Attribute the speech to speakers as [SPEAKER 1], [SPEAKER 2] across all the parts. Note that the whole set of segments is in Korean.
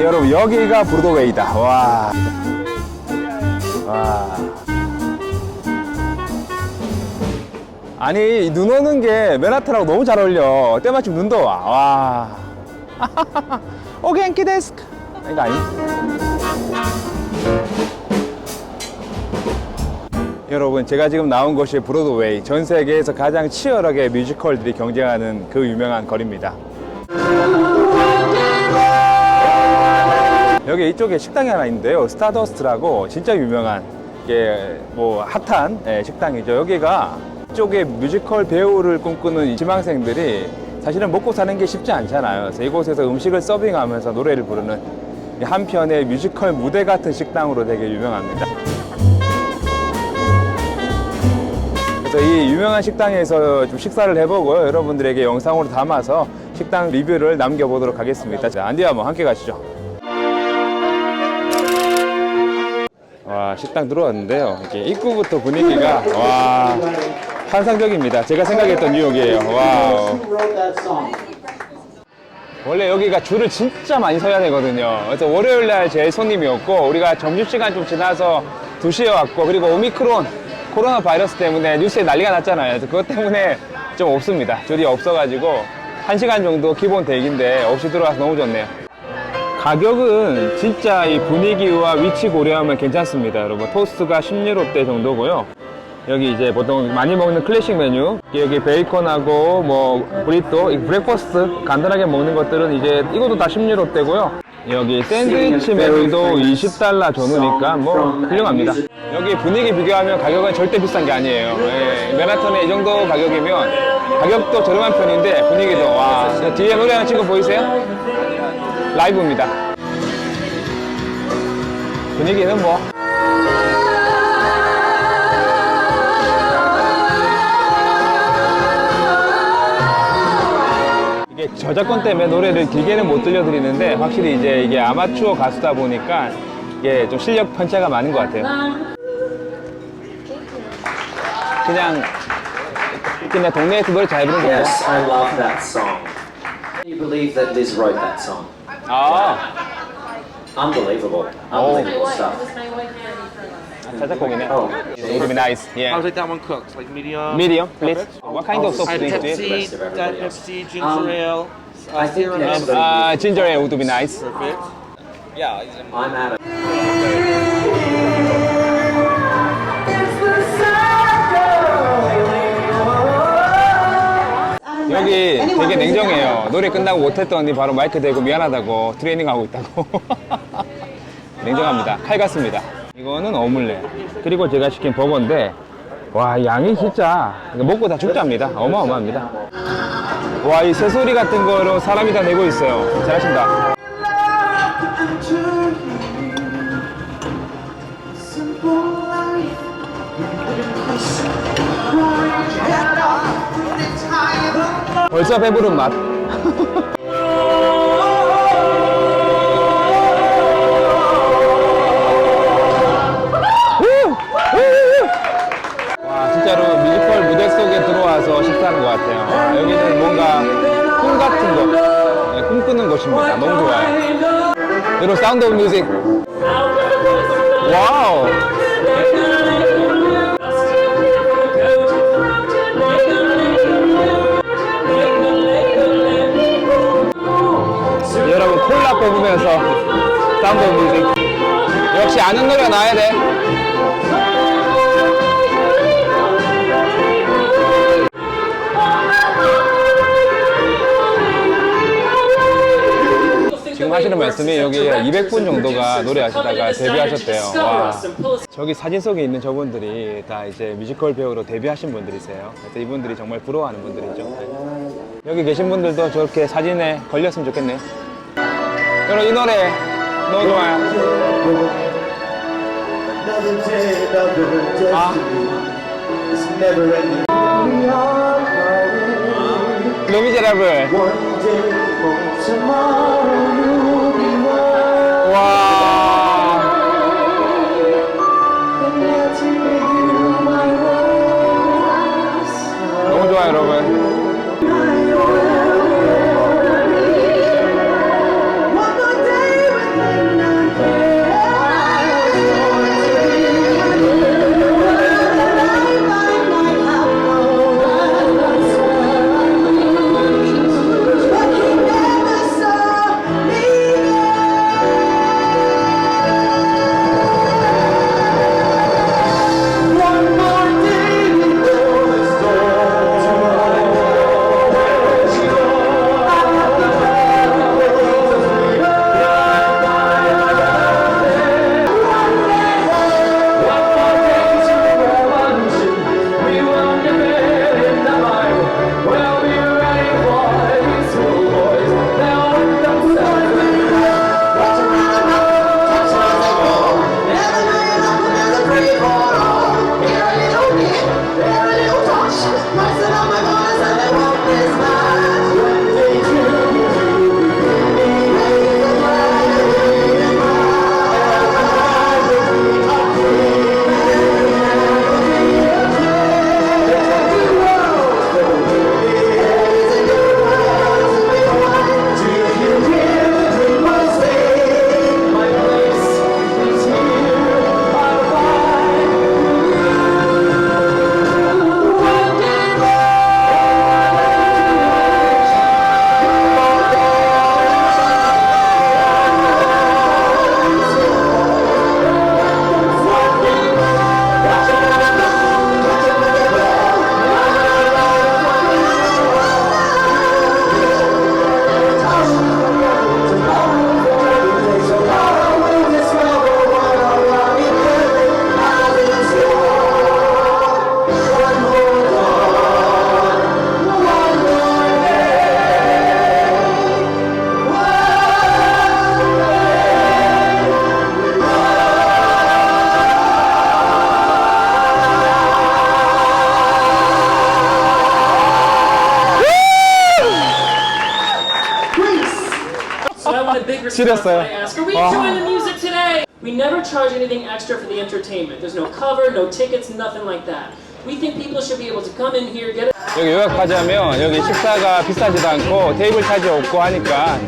[SPEAKER 1] 여러분 여기가 브로드웨이다. 와. 와. 아니 눈 오는 게 맨하탄하고 너무 잘 어울려. 때마침 눈도 와. 와. 오겐키 데스크. 이거 아니? 여러분 제가 지금 나온 곳이 브로드웨이 전 세계에서 가장 치열하게 뮤지컬들이 경쟁하는 그 유명한 거리입니다 여기 이쪽에 식당이 하나 있는데요 스타더스트라고 진짜 유명한 이게 뭐 핫한 예, 식당이죠 여기가 이쪽에 뮤지컬 배우를 꿈꾸는 이 지망생들이 사실은 먹고 사는 게 쉽지 않잖아요 그래서 이곳에서 음식을 서빙하면서 노래를 부르는 이 한편의 뮤지컬 무대 같은 식당으로 되게 유명합니다 그래서 이 유명한 식당에서 좀 식사를 해보고요. 여러분들에게 영상으로 담아서 식당 리뷰를 남겨보도록 하겠습니다. 자, 안디아 뭐 함께 가시죠. 와, 식당 들어왔는데요. 이렇게 입구부터 분위기가 와 환상적입니다. 제가 생각했던 뉴욕이에요. 와우. 원래 여기가 줄을 진짜 많이 서야 되거든요. 그래서 월요일 날 제일 손님이었고 우리가 점심시간 좀 지나서 2시에 왔고 그리고 오미크론 코로나 바이러스 때문에 뉴스에 난리가 났잖아요. 그래서 그것 때문에 좀 없습니다. 줄이 없어가지고 1시간 정도 기본 대기인데 없이 들어와서 너무 좋네요. 가격은 진짜 이 분위기와 위치 고려하면 괜찮습니다. 여러분 토스트가 10유로대 정도고요. 여기 이제 보통 많이 먹는 클래식 메뉴 여기 베이컨하고 뭐 브리또 이 브렉퍼스트 간단하게 먹는 것들은 이제 이것도 다 10유로대고요 여기 샌드위치 메뉴도 20달러 전후니까 뭐 훌륭합니다 여기 분위기 비교하면 가격은 절대 비싼 게 아니에요 예, 맨하탄에 이 정도 가격이면 가격도 저렴한 편인데 분위기도 와 뒤에 노래하는 친구 보이세요? 라이브입니다 분위기는 뭐 이게 저작권 때문에 노래를 길게는 못 들려드리는데 확실히 이제 이게 아마추어 가수다 보니까 이게 좀 실력 편차가 많은 것 같아요. 그냥 그냥 동네에서 노래 잘 부르는 거예요.
[SPEAKER 2] Yes, I love that song. You believe that Liz wrote that song?
[SPEAKER 1] 아
[SPEAKER 2] Unbelievable. Unbelievable stuff.
[SPEAKER 1] 자작곡이네.
[SPEAKER 2] Oh.
[SPEAKER 1] It would be nice.
[SPEAKER 3] How's
[SPEAKER 1] Yeah.
[SPEAKER 3] like that one cooked? Like medium?
[SPEAKER 1] Medium, please. What kind of
[SPEAKER 2] Oh,
[SPEAKER 1] soft
[SPEAKER 3] I had
[SPEAKER 1] drink do you?
[SPEAKER 3] Pepsi,
[SPEAKER 2] Rest of
[SPEAKER 3] Diet
[SPEAKER 2] everybody else.
[SPEAKER 3] Pepsi, ginger
[SPEAKER 2] Um,
[SPEAKER 3] ale, uh,
[SPEAKER 2] I think
[SPEAKER 3] zero
[SPEAKER 2] next
[SPEAKER 3] lemon.
[SPEAKER 1] Uh, ginger ale would be nice.
[SPEAKER 3] Perfect. Yeah, he's in-
[SPEAKER 2] I'm out
[SPEAKER 1] 여기 되게 냉정해요. 노래 끝나고 못했더니 바로 마이크 대고 미안하다고 트레이닝하고 있다고. 냉정합니다. 칼 같습니다. 이거는 어물레. 그리고 제가 시킨 버거인데, 와, 양이 진짜 먹고 다 죽답니다. 어마어마합니다. 와, 이 새소리 같은 거로 사람이 다 내고 있어요. 잘하신다. 벌써 배부른 맛. 와, 진짜로 뮤지컬 무대 속에 들어와서 식사하는 것 같아요. 와, 여기는 뭔가 꿈 같은 거, 네, 꿈꾸는 곳입니다. 너무 좋아요. 여러분, 사운드 오브 뮤직. 와우. 오브 뮤직. 역시 아는 노래가 나와야 돼. 지금 하시는 말씀이 여기 200분 정도가 노래하시다가 데뷔하셨대요. 와. 저기 사진 속에 있는 저분들이 다 이제 뮤지컬 배우로 데뷔하신 분들이세요. 그래서 이분들이 정말 부러워하는 분들이죠. 여기 계신 분들도 저렇게 사진에 걸렸으면 좋겠네요. 여러분 이 노래 너무 좋아요 아 루미제라블
[SPEAKER 4] response
[SPEAKER 1] 지렸어요.
[SPEAKER 4] I ask, are we
[SPEAKER 1] 와.
[SPEAKER 4] enjoying the music today? We never charge anything extra for the entertainment. There's no cover, no tickets, nothing like that. We think people should be able to come in here, get a
[SPEAKER 1] 여기 요약하자면 여기 식사가 비싸지도 않고 테이블 차지 없고 하니까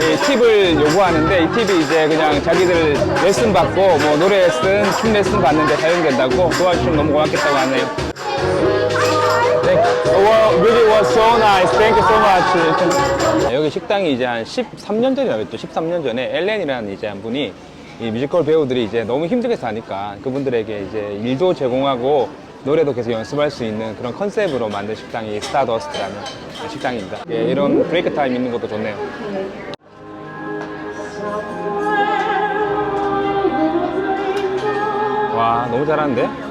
[SPEAKER 1] 이 팁을 요구하는데 이 팁이 이제 그냥 자기들 레슨 받고 뭐 노래 레슨, 춤 레슨 받는데 사용된다고 도와주시면 너무 고맙겠다고 하네요. 네, well, really was so nice. Thank you so much. 여기 식당이 이제 한 13년 전이었죠. 13년 전에 엘렌이라는 이제 한 분이 이 뮤지컬 배우들이 이제 너무 힘들게 사니까 그분들에게 이제 일도 제공하고 노래도 계속 연습할 수 있는 그런 컨셉으로 만든 식당이 스타더스트라는 식당입니다. 예, 이런 브레이크 타임 있는 것도 좋네요. 와, 너무 잘하는데?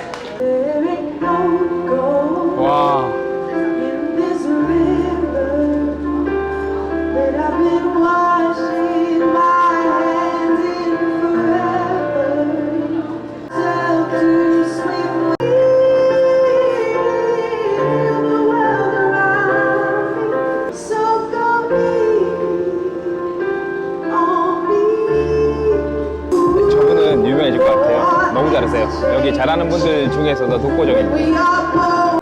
[SPEAKER 1] 잘하는 분들 중에서도 독보적인.
[SPEAKER 5] We are both.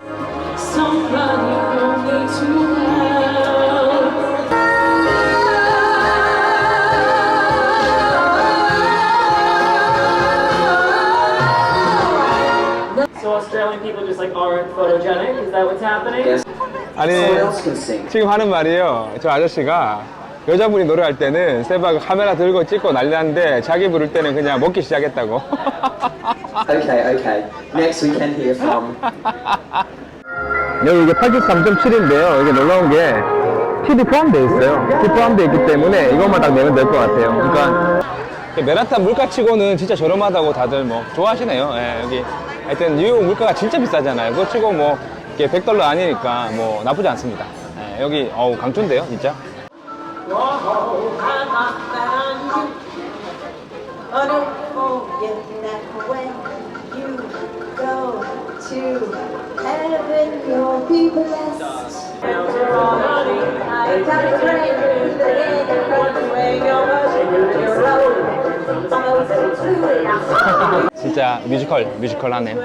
[SPEAKER 4] somebody you need to have. So Australian people just like aren't photogenic? Is that what's happening?
[SPEAKER 2] Yes.
[SPEAKER 1] 아니. 지금 하는 말이에요. 저 아저씨가 여자분이 노래할 때는 세바가 카메라 들고 찍고 난리 났는데 자기 부를 때는 그냥 먹기 시작했다고.
[SPEAKER 2] Okay, okay. Next we can hear from
[SPEAKER 1] 여기 이게 83.7인데요. 여기 놀라운 게 팁이 포함되어 있어요. 팁 포함되어 있기 때문에 이것만 딱 내면 될 것 같아요. 그러니까 메라탄 물가치고는 진짜 저렴하다고 다들 뭐 좋아하시네요. 예, 여기 하여튼 뉴욕 물가가 진짜 비싸잖아요. 그거 치고 뭐 이게 100달러 아니니까 뭐 나쁘지 않습니다. 예, 여기 어우 강촌데요, 진짜.
[SPEAKER 5] Oh.
[SPEAKER 1] 진짜 뮤지컬, 뮤지컬 하네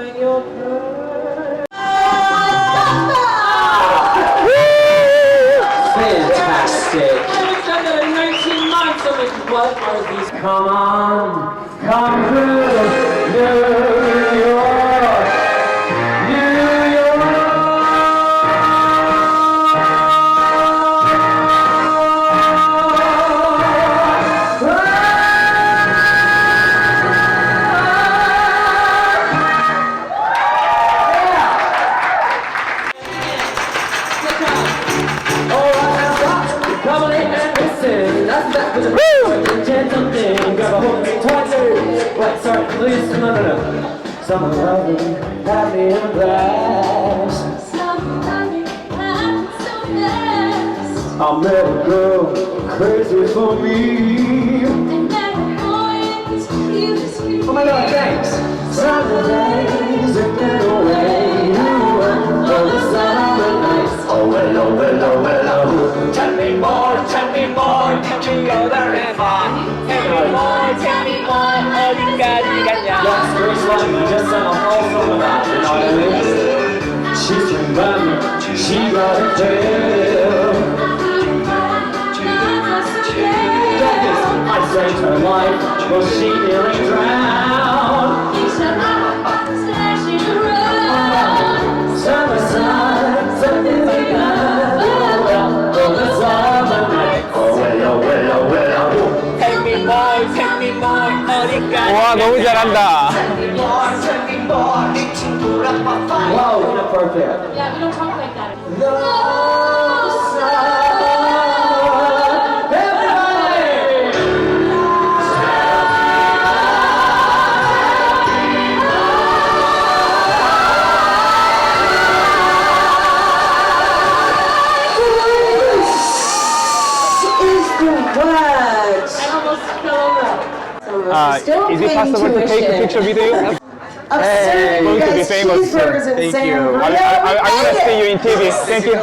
[SPEAKER 4] Wait, sorry, please. No, no, no. Some love me, have me in a glass.
[SPEAKER 5] I'm so blessed.
[SPEAKER 2] I'll never go crazy for me.
[SPEAKER 5] And
[SPEAKER 2] Oh my god, thanks! Summer days and then away you went for the summer nights. Oh well, oh well, oh well, oh. Tell me more, tell me more, did you go there ever? tell me more of you guys, you got ya. Yes, Grace Lightning just sang a whole song about you know what I mean? She can run, she got a tail. I saved her life, will she nearly drowned.
[SPEAKER 1] 와, 너무 잘한다.
[SPEAKER 2] Wow, inappropriate.
[SPEAKER 1] Uh,
[SPEAKER 6] Still
[SPEAKER 1] is it
[SPEAKER 6] paying
[SPEAKER 1] possible to take a
[SPEAKER 6] tuition.
[SPEAKER 1] picture with you?
[SPEAKER 6] Absurd,
[SPEAKER 1] Hey, going to be famous. Thank
[SPEAKER 6] San
[SPEAKER 1] you. I,
[SPEAKER 6] Marino.
[SPEAKER 1] I, I, I want to see you in TV. Thank you.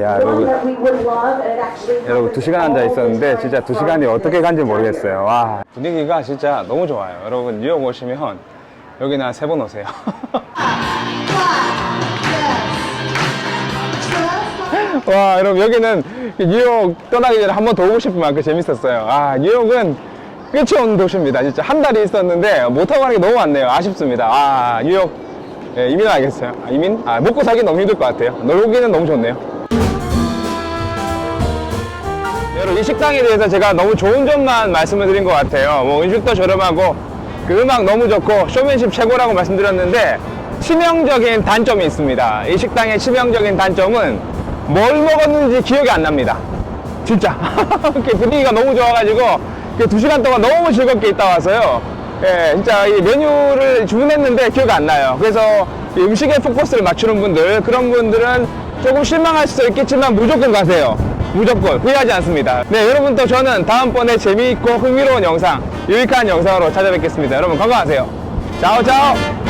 [SPEAKER 1] 야, 여러분. 여러분 두 시간 앉아 있었는데 진짜 두 시간이 어떻게 간지 모르겠어요. 와 분위기가 진짜 너무 좋아요. 여러분 뉴욕 오시면 여기는 한세번 오세요. 와 여러분 여기는 뉴욕 떠나기 전에 한 번 더 오고 싶은 만큼 재밌었어요. 아 뉴욕은 끝이 없는 도시입니다. 진짜 한 달이 있었는데 못 하고 가는 게 너무 많네요. 아쉽습니다. 아 뉴욕 예, 이민 와야겠어요. 아, 이민? 아 먹고 살기 너무 힘들 것 같아요. 놀기는 너무 좋네요. 여러분 이 식당에 대해서 제가 너무 좋은 점만 말씀을 드린 것 같아요. 뭐 음식도 저렴하고 그 음악 너무 좋고 쇼맨십 최고라고 말씀드렸는데 치명적인 단점이 있습니다. 이 식당의 치명적인 단점은 뭘 먹었는지 기억이 안 납니다. 진짜 분위기가 너무 좋아가지고 그두 시간 동안 너무 즐겁게 있다 와서요. 예, 진짜 이 메뉴를 주문했는데 기억 안 나요. 그래서 이 음식에 포커스를 맞추는 분들 그런 분들은 조금 실망할 수도 있겠지만 무조건 가세요. 무조건 후회하지 않습니다. 네, 여러분 또 저는 다음번에 재미있고 흥미로운 영상, 유익한 영상으로 찾아뵙겠습니다. 여러분 건강하세요. 짜오 짜오.